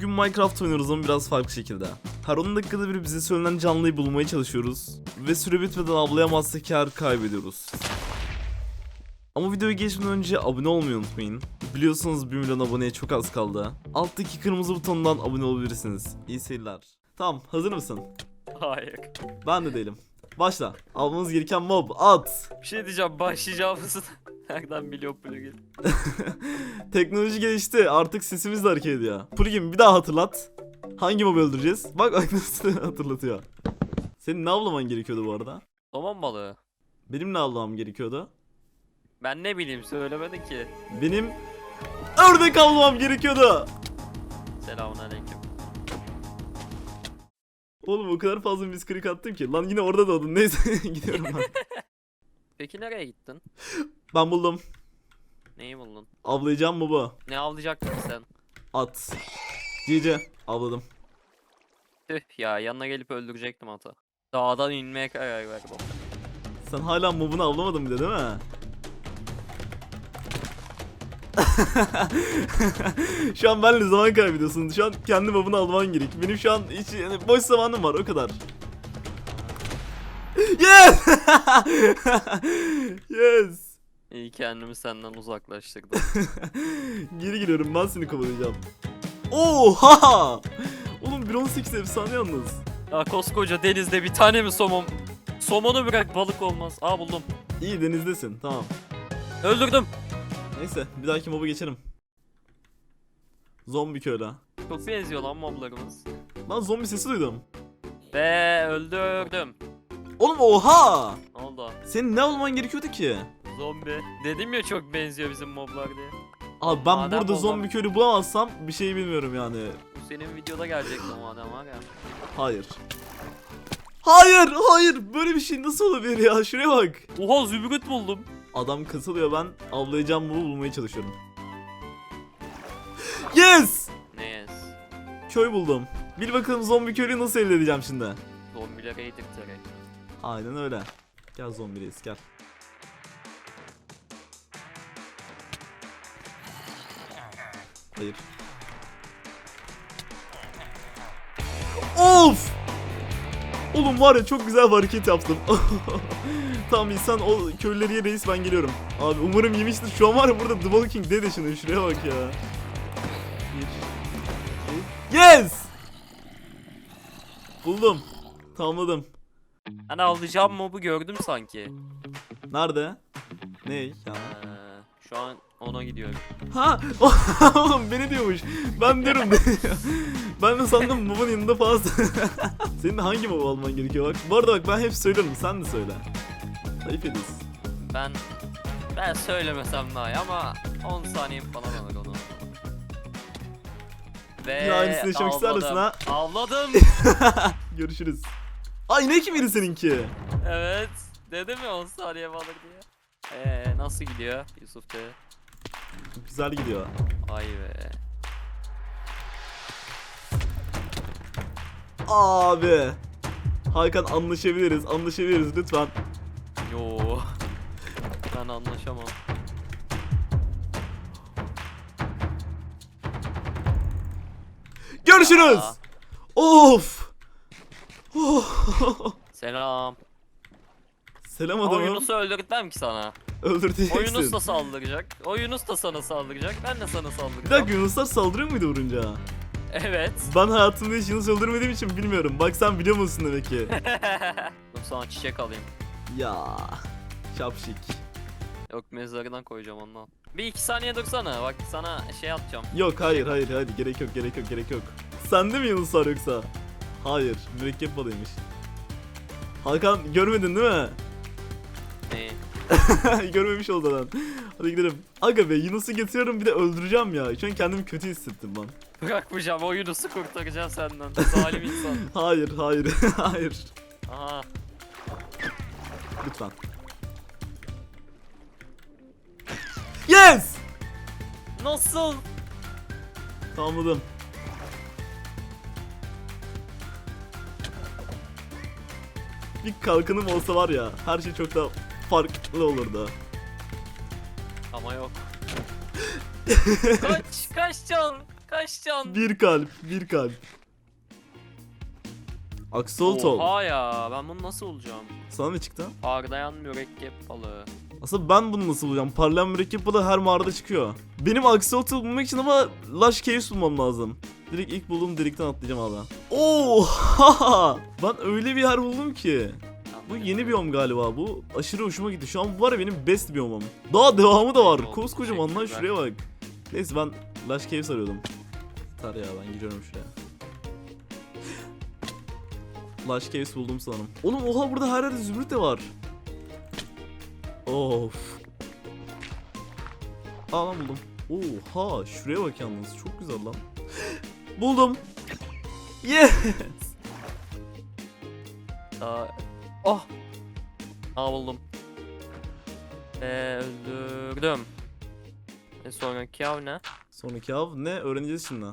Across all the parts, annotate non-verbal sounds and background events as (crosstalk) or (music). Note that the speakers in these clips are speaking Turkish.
Bugün Minecraft oynuyoruz ama biraz farklı şekilde. Her 10 dakikada bir bize söylenen canlıyı bulmaya çalışıyoruz. Ve süre bitmeden avlayamazsak kar kaybediyoruz. Ama videoya geçmeden önce abone olmayı unutmayın. Biliyorsunuz 1 milyon aboneye çok az kaldı. Alttaki kırmızı butondan abone olabilirsiniz. İyi seyirler. Tamam hazır mısın? Hayır. Ben de değilim. Başla. Almamız gereken mob at. Bir şey diyeceğim başlayacağımızı nereden biliyor plugin? (laughs) Teknoloji gelişti. Artık sesimiz de hareket ediyor. Plugin bir daha hatırlat. Hangi mob öldüreceğiz? Bak bak nasıl (laughs) hatırlatıyor. Senin ne avlaman gerekiyordu bu arada? Somon balığı. Benim ne avlamam gerekiyordu? Ben ne bileyim söylemedin ki. Benim ördek avlamam gerekiyordu. Selamun aleyküm. Oğlum o kadar fazla misklik attım ki. Lan yine orada doğdun. Neyse (laughs) gidiyorum ben. Peki nereye gittin? Ben buldum. Neyi buldun? Avlayacağım mobu. Ne avlayacaktın sen? At. Cice. Avladım. Tüh ya yanına gelip öldürecektim ata. Dağdan inmeye karar verdim. Sen hala mobunu avlamadın bir de değil mi? (laughs) şu an benle zaman kaybediyorsun. Şu an kendi mobunu alman gerek. Benim şu an hiç yani boş zamanım var o kadar. Yes! (laughs) yes! İyi kendimi senden uzaklaştırdım. (laughs) Geri giriyorum ben seni kovalayacağım. Oha! Oğlum 1.18 efsane yalnız. ya koskoca denizde bir tane mi somon? Somonu bırak balık olmaz. Aa buldum. İyi denizdesin tamam. Öldürdüm. Neyse bir dahaki mobu geçelim. Zombi köle. Çok benziyor lan moblarımız. Lan zombi sesi duydum. Ve öldürdüm. Oğlum oha! Ne oldu? Senin ne olman gerekiyordu ki? Zombi. Dedim ya çok benziyor bizim moblar diye. Abi ben Madem burada olmam- zombi köylü bulamazsam bir şey bilmiyorum yani. Bu senin videoda gelecekti o adam var ya. Hayır. Hayır, hayır. Böyle bir şey nasıl olabilir ya? Şuraya bak. Oha zümrüt buldum. Adam kasılıyor ben avlayacağım bunu bulmaya çalışıyorum. Yes! Ne yes. Köy buldum. Bil bakalım zombi köylüyü nasıl elde edeceğim şimdi. Zombilere yedirterek. Aynen öyle. Gel zombi reis gel. Hayır. Of! Oğlum var ya çok güzel bir hareket yaptım. (laughs) tamam insan o köylüleri ye reis ben geliyorum. Abi umarım yemiştir. Şu an var ya burada The Walking Dead yaşanıyor. Şuraya bak ya. Bir, iki, Yes! Buldum. Tamamladım. Hani alacağım mobu gördüm sanki. Nerede? Ne? Yani. Ee, şu an ona gidiyorum. Ha! (laughs) Oğlum beni diyormuş. Ben diyorum. ben de sandım babamın yanında falan. (laughs) Senin de hangi baba alman gerekiyor bak. Bu arada bak ben hep söylüyorum. Sen de söyle. Ayıp ediyorsun. Ben ben söylemesem daha iyi ama 10 saniyem falan alır onu. Ve Ya aynısını yaşamak ister misin ha? Avladım. (laughs) Görüşürüz. Ay ne ki biri seninki? evet. Dedim ya 10 saniye alır diye. Nasıl gidiyor Yusuf? Güzel gidiyor. Ay be. Abi. Hakan anlaşabiliriz. Anlaşabiliriz lütfen. Yo. Ben anlaşamam. Görüşürüz. Aa. Of. Oh. Selam. Selam adamım. Yunus'u öldürtmem ki sana. Öldüreceksin. O Yunus da saldıracak. O Yunus da sana saldıracak. Ben de sana Bir saldıracağım. dakika Yunuslar saldırıyor muydu vurunca? Evet. Ben hayatımda hiç Yunus öldürmediğim için bilmiyorum. Bak sen biliyor musun demek ki. (laughs) Dur sana çiçek alayım. ya. Şapşik. Yok mezarından koyacağım ondan. Bir iki saniye dursana. Bak sana şey atacağım. Yok hayır hayır hayır gerek yok gerek yok gerek yok. Sende mi Yunus var yoksa? Hayır mürekkep balıymış. Hakan görmedin değil mi? Neyi? (laughs) Görmemiş ol zaten. Hadi gidelim. Aga be Yunus'u getiriyorum bir de öldüreceğim ya. Şu an kendimi kötü hissettim ben. Bırakmayacağım. O Yunus'u kurtaracağım senden. Zalim insan. (laughs) Hayır hayır (laughs) hayır. Aha. Lütfen. Yes! Nasıl? Tamamladım. Bir kalkanım olsa var ya her şey çok daha farklı olurdu. Ama yok. (laughs) kaç, kaç can. Kaç can? Bir kalp, bir kalp. Axolotl. Oha ya ben bunu nasıl bulacağım? Sana ne çıktı? Parlayan mürekkep balığı. Aslında ben bunu nasıl bulacağım? Parlayan mürekkep balığı her mağarada çıkıyor. Benim Axolotl bulmak için ama Lush Caves bulmam lazım. Direkt ilk bulduğum delikten atlayacağım abi. Oha! Ben öyle bir yer buldum ki. Bu yeni biyom galiba bu. Aşırı hoşuma gitti. Şu an bu var ya benim best biyomum. Daha devamı da var. Koskocaman lan şuraya bak. Neyse ben Lush Caves arıyordum. Tar ya ben gidiyorum şuraya. Lush Caves buldum sanırım. Oğlum oha burada her yerde zümrüt de var. Of. Aa lan buldum. Oha şuraya bak yalnız çok güzel lan. (gasps) buldum. Yes. Daha... Oh! Aa buldum. Ee, öldürdüm. E sonraki av ne? Sonraki av ne öğreneceğiz şimdi.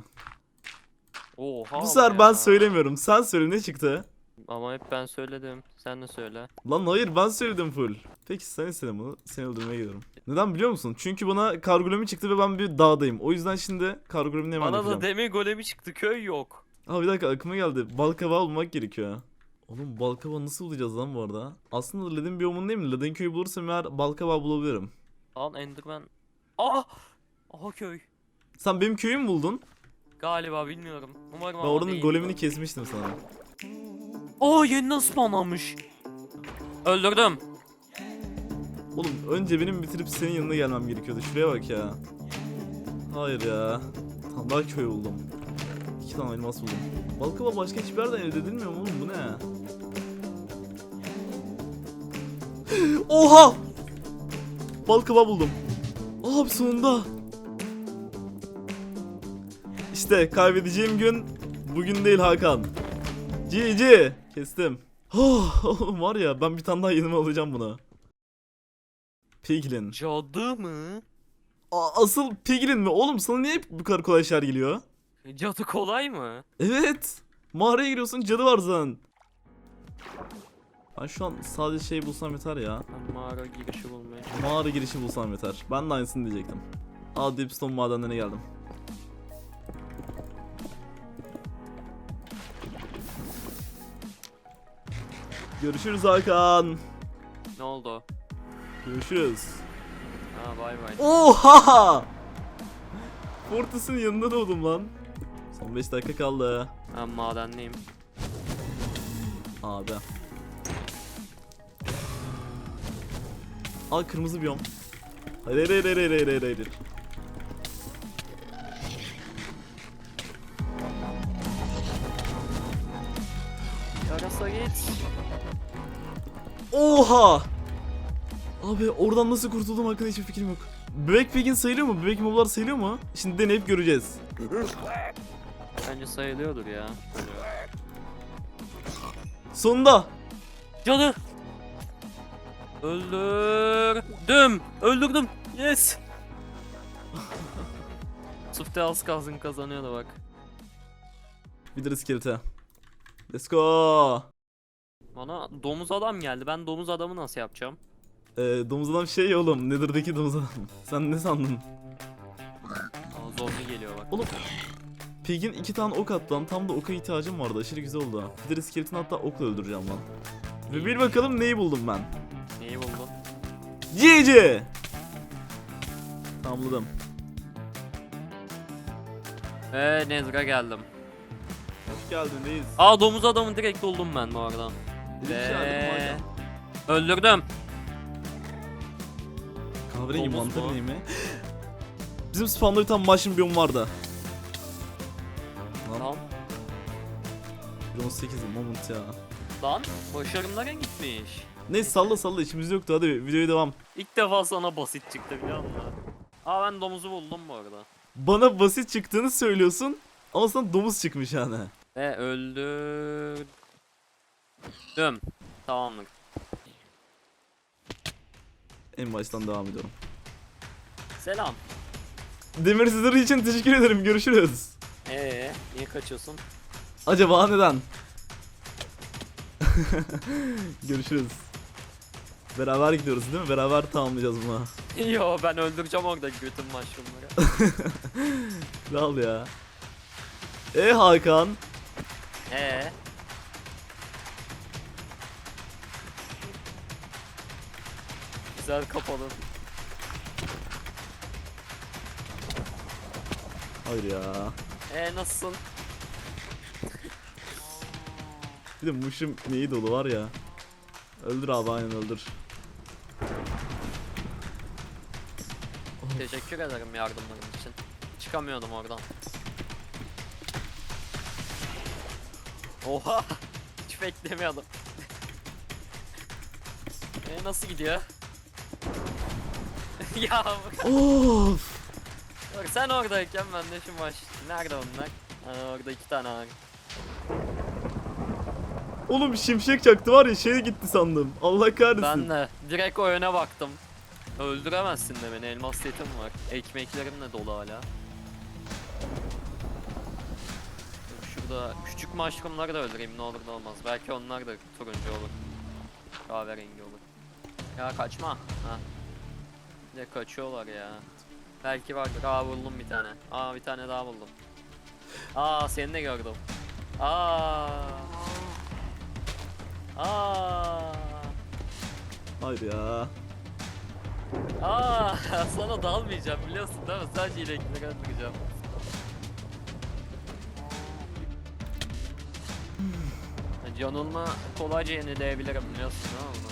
Oha Bu sefer ama ben ya. söylemiyorum. Sen söyle ne çıktı? Ama hep ben söyledim. Sen de söyle. Lan hayır ben söyledim full. Peki sen istedin bunu. Seni öldürmeye gidiyorum. Neden biliyor musun? Çünkü bana kargolemi çıktı ve ben bir dağdayım. O yüzden şimdi kargolemini hemen Bana da yapacağım. demir golemi çıktı köy yok. Aa bir dakika aklıma geldi. Balkabağı bulmak gerekiyor. Oğlum balkabağı nasıl bulacağız lan bu arada? Aslında Ledin biyomun değil mi? Ledin köyü bulursam eğer balkabağı bulabilirim. Lan Enderman. Aa! Aha köy. Sen benim köyümü mü buldun? Galiba bilmiyorum. Umarım Ben ama oranın değil. golemini kesmiştim sana. Aa yeniden spawnlanmış. Öldürdüm. Oğlum önce benim bitirip senin yanına gelmem gerekiyordu. Şuraya bak ya. Hayır ya. Tam daha köy buldum. İki tane elmas buldum. Balkaba başka hiçbir yerden elde edilmiyor mu oğlum bu ne? Oha! Balkaba buldum. Abi sonunda. İşte kaybedeceğim gün bugün değil Hakan. GG. Kestim. Oh, var ya ben bir tane daha yanıma alacağım buna. Piglin. Cadı mı? A- asıl Piglin mi? Oğlum sana niye bu kadar kolay şeyler geliyor? Cadı kolay mı? Evet. Mağaraya giriyorsun cadı var zaten. Ben şu an sadece şey bulsam yeter ya. Ben mağara girişi bulmaya. Mağara girişi bulsam yeter. Ben de aynısını diyecektim. Aa Deepstone madenlerine geldim. Görüşürüz Hakan. Ne oldu? Görüşürüz. Ha bay bay. Oha! Fortress'ın yanında doğdum lan. Son 5 dakika kaldı. Ben madendeyim. Abi. Al kırmızı biyom. Hayır hayır hayır hayır hayır hayır. Yarasa git. Oha! Abi oradan nasıl kurtuldum hakkında hiçbir fikrim yok. Bebek Pig'in sayılıyor mu? Bebek moblar sayılıyor mu? Şimdi deneyip göreceğiz. Bence sayılıyordur ya. Sonunda! Cadı. Öldürdüm. Öldürdüm. Yes. (laughs) Sufte az kalsın kazanıyordu bak. Bir de iskelete. Let's go! Bana domuz adam geldi. Ben domuz adamı nasıl yapacağım? Ee, domuz adam şey oğlum. Nether'daki domuz adam. (laughs) Sen ne sandın? Aa, zombi geliyor bak. Oğlum Pig'in iki tane ok attı lan. Tam da oka ihtiyacım vardı. Aşırı güzel oldu. Bir de hatta okla öldüreceğim lan. Ve bir bakalım neyi buldum ben. GG! Tamamladım. Eee Nezra geldim. Hoş geldin reis. Aa domuz adamı direkt buldum ben bu arada. Hala. Öldürdüm. Kahverengi Domuz mantar mu? neyimi? Bizim spawn'da bir tane mushroom biyom vardı. Lan Lan. 18 moment ya. Lan başarımlara gitmiş. Neyse salla salla içimizde yoktu hadi videoya devam. İlk defa sana basit çıktı biliyor musun? Aa ben domuzu buldum bu arada. Bana basit çıktığını söylüyorsun ama sana domuz çıkmış yani. Ve öldürdüm. Tamamdır. En baştan devam ediyorum. Selam. Demir sizleri için teşekkür ederim. Görüşürüz. Ee, niye kaçıyorsun? Acaba neden? (laughs) Görüşürüz. Beraber gidiyoruz değil mi? Beraber tamamlayacağız bunu. (laughs) Yo ben öldüreceğim orada götüm mushroomları. (laughs) Kral ya. E Hakan. Ee. Güzel kapalı. Hayır ya. Ee nasılsın? Bir de muşum neyi dolu var ya. Öldür abi aynen öldür. Teşekkür ederim yardımların için. Çıkamıyordum oradan. Oha! (laughs) Hiç beklemiyordum. (laughs) e nasıl gidiyor? (laughs) ya Of. bak sen oradayken ben de şu baş. Nerede onlar? Ha, orada iki tane var. Oğlum şimşek çaktı var ya şey gitti sandım. Allah kahretsin. Ben de direkt o yöne baktım. Öldüremezsin de beni elmas setim var. Ekmeklerim de dolu hala. Şurada küçük mushroomları da öldüreyim ne olur ne olmaz. Belki onlar da turuncu olur. Kahverengi olur. Ya kaçma. Ha. De kaçıyorlar ya. Belki vardır. Aa buldum bir tane. Aa bir tane daha buldum. Aa seni de gördüm. Aa. Aa. Hayır ya. Aa, (laughs) sana dalmayacağım biliyorsun değil mi? Sadece ilekleri öldüreceğim. Canınla kolayca yenileyebilirim biliyorsun değil mi bunu?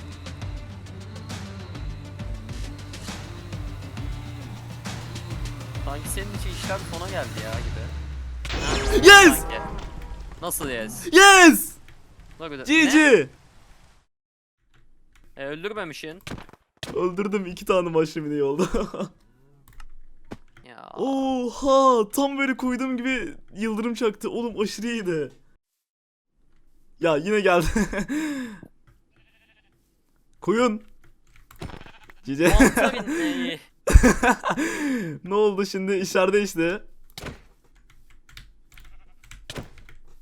Sanki senin için işler sona geldi ya gibi. Yes! sanki. Nasıl yes? Yes! Bir de- Ne? GG! E, öldürmemişsin. Öldürdüm iki tane iyi oldu. (laughs) Ya. Oha! Tam böyle koyduğum gibi yıldırım çaktı. Oğlum aşırı iyiydi. Ya yine geldi. (laughs) Koyun. Cice. (laughs) Ne oldu şimdi işler işte.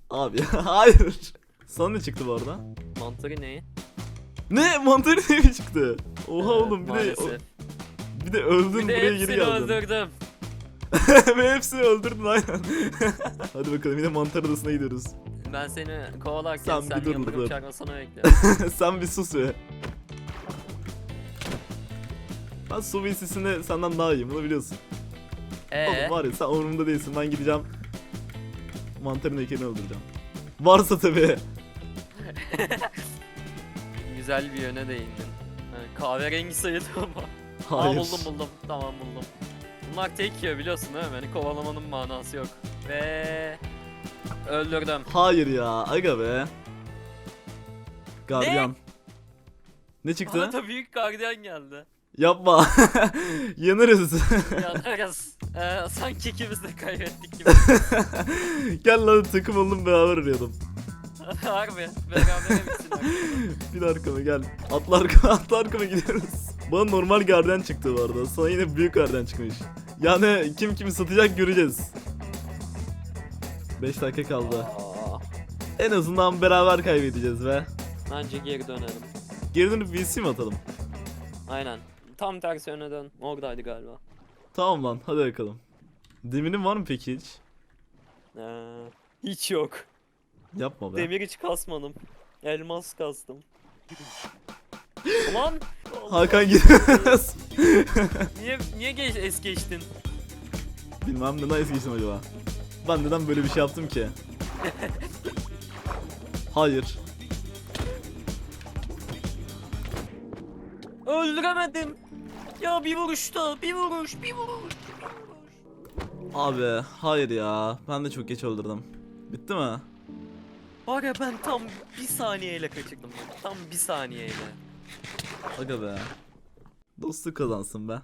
Abi hayır. Sana ne çıktı bu arada? Mantarı neyi? Ne? Mantarı ne mi çıktı? Oha Evet, oğlum bir de maalesef. bir de öldün Bir de buraya geri hepsini geldin. öldürdüm. (laughs) Ve hepsini öldürdün aynen. (laughs) Hadi bakalım yine mantar adasına gidiyoruz. Ben seni kovalarken Sen sen, bir dur, yıldırım dur. çarpmasını bekliyorum. (laughs) Sen bir sus be. Ben su VC'sinde senden daha iyiyim bunu biliyorsun. Eee? Oğlum var ya sen umurumda değilsin ben gideceğim. Mantarın heykelini öldüreceğim. Varsa tabii. Güzel bir yöne değindin. Yani kahverengi sayılır ama. Aa Hayır. buldum buldum. Tamam buldum. Bunlar tek yiyor biliyorsun değil mi? Beni kovalamanın manası yok. Ve... Öldürdüm. Hayır ya aga be. Gardiyan. Ne, çıktı? Bana da büyük gardiyan geldi. Yapma. (laughs) Yanarız. Yanarız. Ee, sanki ikimiz de kaybettik (laughs) gibi. Gel lan takım oldum beraber arıyordum. (laughs) Harbi. Beraber bitsin. Bir arkama gel. Atla arkama, (laughs) atla arkama gidiyoruz. Bana normal gardiyan çıktı bu arada. Sana yine büyük gardiyan çıkmış. Yani kim kimi satacak göreceğiz. 5 dakika kaldı. Aa, En azından beraber kaybedeceğiz be. Bence geri dönelim. Geri dönüp VC mi atalım? Aynen. Tam tersi yöne dön. Oradaydı galiba. Tamam lan hadi bakalım. Demirin var mı peki hiç? Ee, hiç yok. Yapma be. Demir hiç kasmadım. Elmas kastım. Ulan! Hakan gidiyoruz. (laughs) Niye niye geç, es geçtin? Bilmem neden es geçtim acaba. Ben neden böyle bir şey yaptım ki? Hayır. Öldüremedim. Ya bir vuruşta, bir vuruş, bir vuruş. Abi hayır ya. Ben de çok geç öldürdüm. Bitti mi? Var ya ben tam bir saniyeyle kaçırdım. Tam bir saniyeyle. Aga be. Dostluk kazansın be.